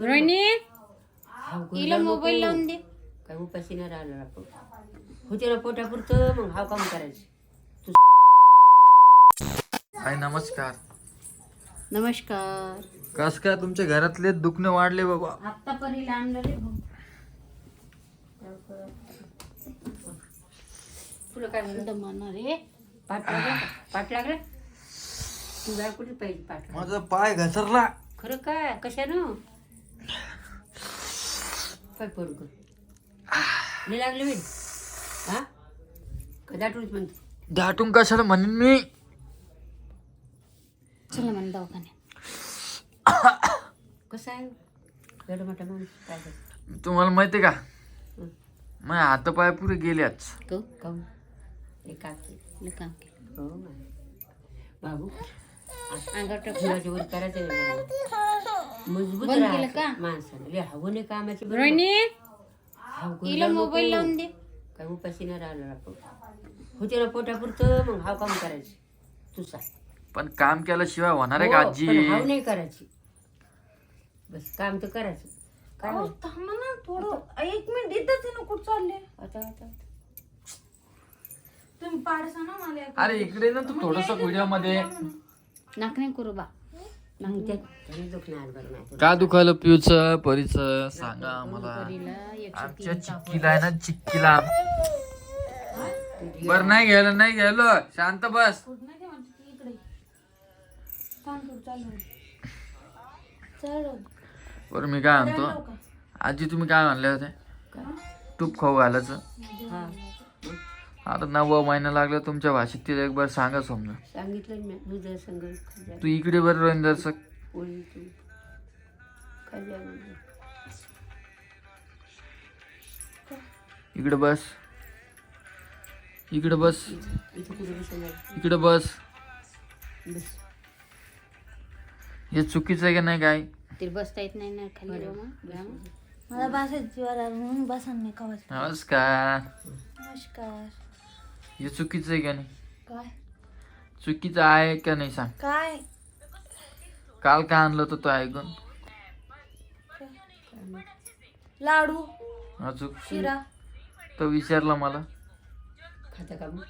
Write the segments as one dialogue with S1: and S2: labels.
S1: रोहिणी हिला. मोबाईल लावून दे.
S2: काय उपाशी नाही राहिलो आपण होते ना पोटापुरतं मग हाव काम करायचं.
S3: हाय नमस्कार.
S1: नमस्कार.
S3: कस काय तुमच्या घरातले दुखणे वाढले बाबा?
S1: आत्ता परीला आणलं रे भाऊ.
S2: तुला काय म्हणलं?
S1: दमानं रे
S2: पाठ लागला का? पाठ लागला? तुला कुठे पाहिजे पाठ?
S3: माझा पाय घसरला.
S2: खरं काय? कशानं? काय पडू कर नाही लागले मी हा? का दाटूनच म्हणते?
S3: दाटून कशाला म्हणेन मी?
S1: चला म्हण दवाखान्यात.
S2: कसं आहे? एवढा मोठा माणूस काय करतो?
S3: तुम्हाला माहिती का?
S2: हं.
S3: माझे हात पाय पुरे गेल्याच
S2: काहून? एक काम
S1: लय काम केलं.
S2: हो. बाबू.
S1: अंगावर टाक.
S2: जीवाच्या वर करायचं नाही मला. मजबूत
S1: बंद केलं
S2: राहायचं
S1: का?
S2: माणसानं लय हवं नाही कामाची बरोबर.
S1: रोहिणी
S2: हाव करू
S1: हिला
S2: नको.
S1: मोबाईल लावून दे.
S2: काय उपाशी नाही राहिलो आपण होते ना पोटापुरतं मग हाव काम करायचं. तू सांग.
S3: पण काम केल्याशिवाय होणार आहे का
S2: हो,
S3: आजी?
S2: नाही करायची. बस काम तर करायचं. काय
S4: अहो? थांबा ना थोडं. एक मिनिट इथंच आहे ना कुठं चालले?
S2: आता आता
S4: तुम्ही पाडसा ना मला एक-
S3: अरे इकडे ना तू थोडस व्हिडिओमध्ये.
S1: नाक नाही करू बा.
S2: मग त्या त्याने दुखणार बरं नाही तुला.
S3: का दुखायला पिऊच परीच? सांगा आम्हाला. आमच्या चिक्कीला आहे ना चिक्कीला. बर नाही घ्यायला नाही घ्यायलो. शांत बस. बरं मी काय म्हणतो? आजी तुम्ही काय म्हणले होते? तूप खाऊ घालायचं.
S2: हा.
S3: आता नववा महिना लागला तुमच्या भाषेत तिला एक बार सांगा समजा.
S2: सांगितलं मी खाजा
S3: तू इकडे बरं रोहिन दर्शक
S2: पोळी तू? खाजा म्हणजे
S3: इकडे बस. इकडे बस.
S2: इथं कुठे बसायला
S3: इकडे बस.
S2: बस.
S3: हे चुकीचं आहे का नाही काय?
S1: तिला बसता येत नाही ना खाली जाऊ मग. जा मग.
S4: मला बसायची वर आलं म्हणून बसा नाही कवाच.
S3: नमस्कार.
S4: नमस्कार.
S3: हे चुकीचं आहे का नाही?
S4: काय?
S3: चुकीचं आहे का नाही सांग.
S4: काय?
S3: काल काय आणलं होतं तो ऐकून?
S4: लाडू
S3: अचूक
S4: शिरा.
S3: तो विचारला मला.
S2: खाता का मग?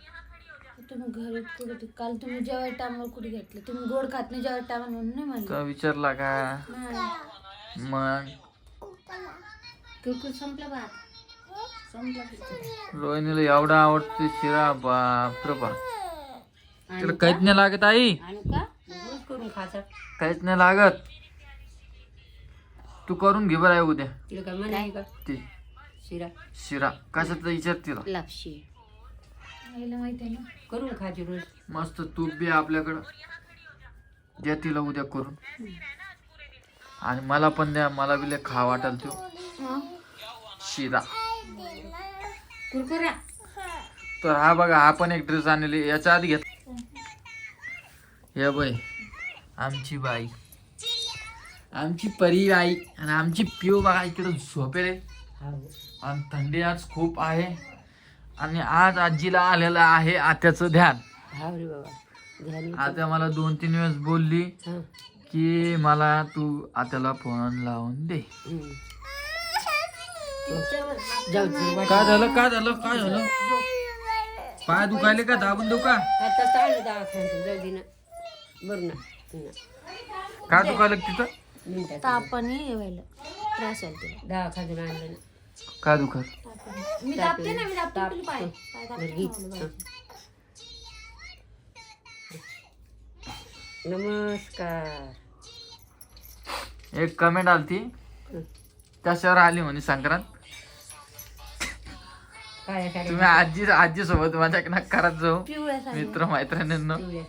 S4: तुम्ही घरी कुठे ते- काल तुम्ही जेवाय टायमावर कुठे घेतलं? तुम्ही गोड खात नाही जेवाय टायमावर म्हणून नाही म्हणलं?
S3: तो विचारला का?
S4: नाही.
S3: मग?
S1: कुरकुर संपला कुरकुर.
S3: रोहिणीला एवढा आवडते शिरा बाप रे बाप.
S1: आणि
S3: तिला काहीच नाही लागत आई.
S1: आणू का?
S2: रोज करून खातात.
S3: काहीच नाही लागत. तू करून घे बरं आहे उद्या.
S2: तिला काय म्हणाय का?
S3: ते.
S2: शिरा.
S3: शिरा. कशाचं विचार तिला?
S1: लापशी.
S4: माहीत आहे ना.
S2: करून रोज.
S3: मस्त तूप बी आहे आपल्याकडं. द्या तिला उद्या करून. आणि मला पण द्या मला बी लय खा वाटेल तो. शिरा.
S1: कुरकुरा.
S3: तर हा बघा हा पण एक ड्रेस आणलेली. याच्या आधी घेत हे बाई आमची बाई. आमची परी आई आणि आमची पिऊ बघा इकडे झोपेले
S2: हा
S3: आणि थंडी आज खूप आहे. आणि आज आजीला आलेलं आहे आत्याचं ध्यान. आत्या मला दोन तीन वेळेस बोलली की मला तू आत्याला फोन लावून दे.
S2: जाऊ दे. वाट-
S3: काय झालं? काय झालं? काय झालं? पाय दुखायले का? दाबून देऊ का?
S2: आता चालू दवाखान्यात जाऊ दे ना. बरं ना.
S3: काय दुखायलं तिथं?
S2: मिनिटात
S4: तापाने येवायला त्रास आहे तिला.
S2: दवाखान्यात आणलं ना.
S3: काय दुखत
S4: मी दाबते ना मी दाबते
S2: ताप-
S4: तुला पाय. पाय दाबते
S2: बरं, घे.
S4: मला बाई.
S2: नमस्कार.
S3: एक कमेंट आलती. त्याच्यावर आली म्हणे संक्रांत?
S2: काळ्या
S3: तुम्ही आजी आजी सोबत माझ्या करत जाऊ.
S4: पिवळ्या साडी.
S3: मित्र मैत्रिणींना
S2: पिवळ्या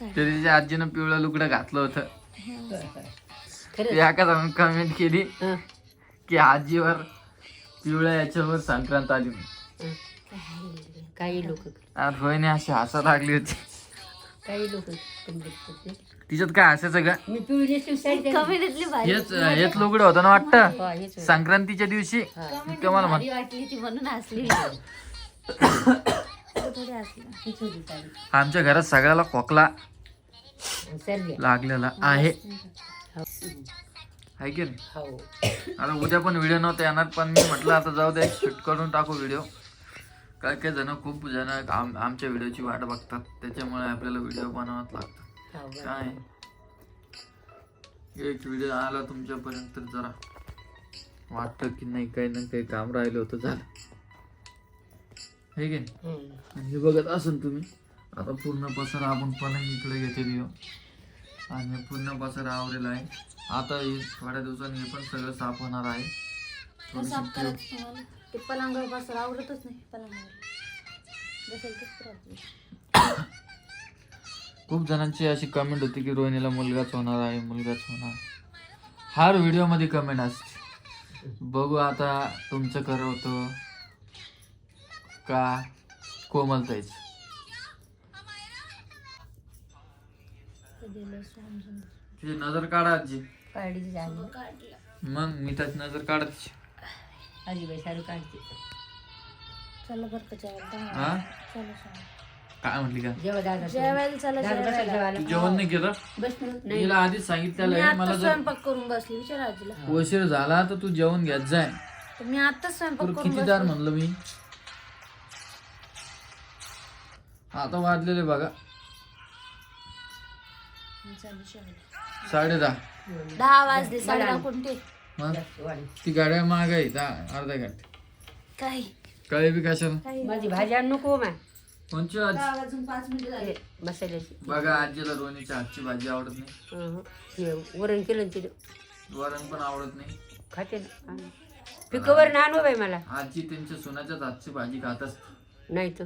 S3: त्या तिच्या आजीनं पिवळं लुगडं घातलं होतं.
S2: खरंच
S3: या का जाऊन कमेंट केली
S2: हं,
S3: की आजीवर पिवळ्या याच्यावर संक्रांत आली
S2: हं. काही लोक
S3: आणि रोहिणी अशी हसा लागली होती.
S2: काही लोक
S3: तिच्यात काय हसायचं का
S2: मी पिवळी नेसली साडी
S4: कमी घेतली भारी.
S3: हेच हेच लुगडं होतं ना वाटतं?
S2: हा.
S3: संक्रांतीच्या दिवशी? ते मला म्हण
S4: भारी वाटली ती म्हणून हसली. थोडी हसली.
S2: हीच होती साडी
S3: आमच्या घरात सगळ्याला खोकला
S2: सर्दी
S3: लागलेला आहे. आहे की नाही?
S2: हो.
S3: आता उद्या पण व्हिडिओ नव्हता येणार पण मी म्हटलं आता जाऊ दे शूट करून टाकू व्हिडिओ काय काय जण खूप जण आम आमच्या व्हिडिओची वाट बघतात. त्याच्यामुळे आपल्याला व्हिडिओ बनवावाच लागतं.
S2: हो बरं.
S3: काय? एक व्हिडिओ आला तुमच्यापर्यंत जरा. वाटतं की नाही काही ना काही काम राहिलं होतं झालं. हे?
S2: हम्म.
S3: हे बघत असून तुम्ही. आता पूर्ण पसारा आपण पलंग इकडे घेतलेली आणि पूर्ण पसारा आवरेला आहे. आता हे थोड्या दिवसांनी हे पण सगळं साफ होणार आहे.
S4: पलंगावर नाही पलंगावर.
S3: खूप जणांची अशी कमेंट होती की रोहिणीला मुलगाच होणार आहे मुलगाच होणार. हर व्हिडिओमध्ये कमेंट असते. बघू आता तुमचं खरं होतं का? कोमलताईच तुझी नजर काढा आजी.
S2: काढली झाली
S4: काढलं
S3: मग मी त्याची नजर काढत.
S2: आजीबाई सारू काढते
S4: चला बरं का
S3: हा?
S4: चला.
S3: काय म्हटली का?
S4: जेवायला चला जेवायला.
S3: तू जेवण नाही केलं
S2: बस ना. नाही
S3: तिला आधीच सांगितलेलं
S4: मी
S3: आहे
S4: आता
S3: मला जर
S4: स्वयंपाक करून बसली विचार आजीला.
S3: उशीर झाला तर तू जेवण घेत जाय.
S4: तर मी आताच स्वयंपाक
S3: तुला
S4: करून
S3: किती दार
S4: बसली.
S3: म्हणलं मी? आता वाजलेले बघा. साडे दहा.
S4: दहा वाजले साडे दहा कोणते?
S3: मग. ती गाड्या महाग आहे दहा अर्धा घंटे.
S4: काही.
S3: कळे बी कशाला?
S4: काही
S2: माझी भाजी आण नको माय
S3: कोणची आज?
S4: वाजून पाच मिनिटं झाले.
S2: मसाल्याची.
S3: बघा आजीला रोणीच्या हातची भाजी आवडत नाही.
S2: हं, हं. ते वरण केलं ना तिथं.
S3: वरण पण आवडत नाही.
S2: खाते ना. आण. पिकवर ना आणू बाई मला.
S3: आजी त्यांच्या सोन्याच्याच हातची भाजी खात असते.
S2: नाही तर.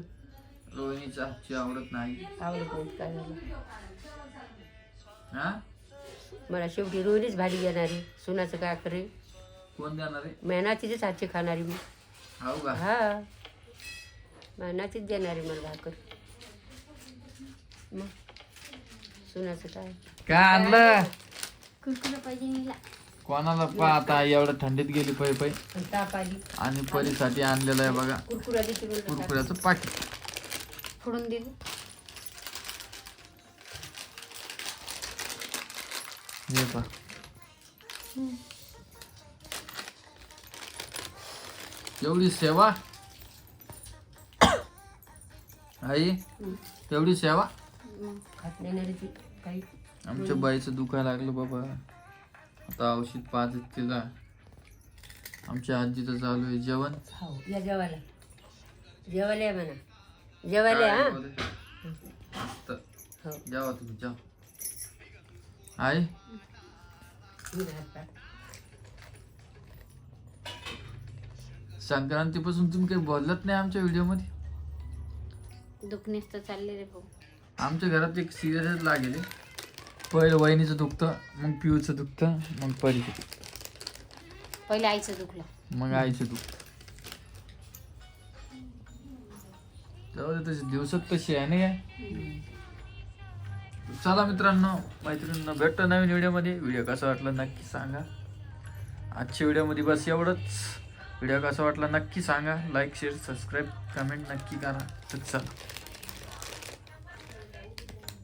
S3: रोहिणीच्या हातची आवडत नाही.
S2: आवडत नाही काय झालं.
S3: हा?
S2: मला शेवटी रोहिणीच भाजी घेणारी सुनाचं काय करे
S3: कोण देणार आहे?
S2: मेहना तिचेच हातची खाणारी मी.
S3: हाऊ का?
S2: हा. तीच देणारी मला भाकर. मग? सुनाचं काय?
S3: काय आणलं?
S4: कुरकुरा पाहिजे.
S3: कोणाला पा आता एवढ्या थंडीत गेली पै पै.
S2: आणि ताप आली
S3: आणि परीसाठी आणलेलं आहे बघा.
S2: कुरकुरा.
S3: कुरकुऱ्याचं पाकिट.
S4: फोडून दिली
S3: हे पा. एवढी सेवा. आई एवढी सेवा?
S2: खात नाही ना रे ती काही.
S3: आमच्या बाईचं दुखायला लागलं बाबा. आता औषध पाच तिला. आमच्या आजीचं चालू आहे जेवण.
S2: हो या जेवायला. जेवायला या म्हणा. जेवायला या, हा?
S3: मस्त.
S2: हो.
S3: जेवा तुम्ही जेवा. आई?
S2: मी.
S3: संक्रांतीपासून तुम्ही काही बोलत नाही आमच्या व्हिडिओमध्ये
S1: दुखणेच तर चालले रे भाऊ.
S3: आमच्या घरात एक सिरियसच लागेल पहिलं वहिनीचं दुखतं मग पिऊचं दुखतं मग परीचं दुखतं.
S1: पहिले आईचं दुखलं.
S3: मग आईचं दुखतं. जाऊ दे तसे दिवसात तशी आहे नाही काय चला मित्रांनो मैत्रिणींना भेटतो नवीन व्हिडिओमध्ये व्हिडिओ कसा वाटला नक्की सांगा. आजच्या व्हिडिओमध्ये बस एवढंच. व्हिडिओ कसा वाटला नक्की सांगा. लाईक शेअर सबस्क्राईब कमेंट नक्की करा. तर चला.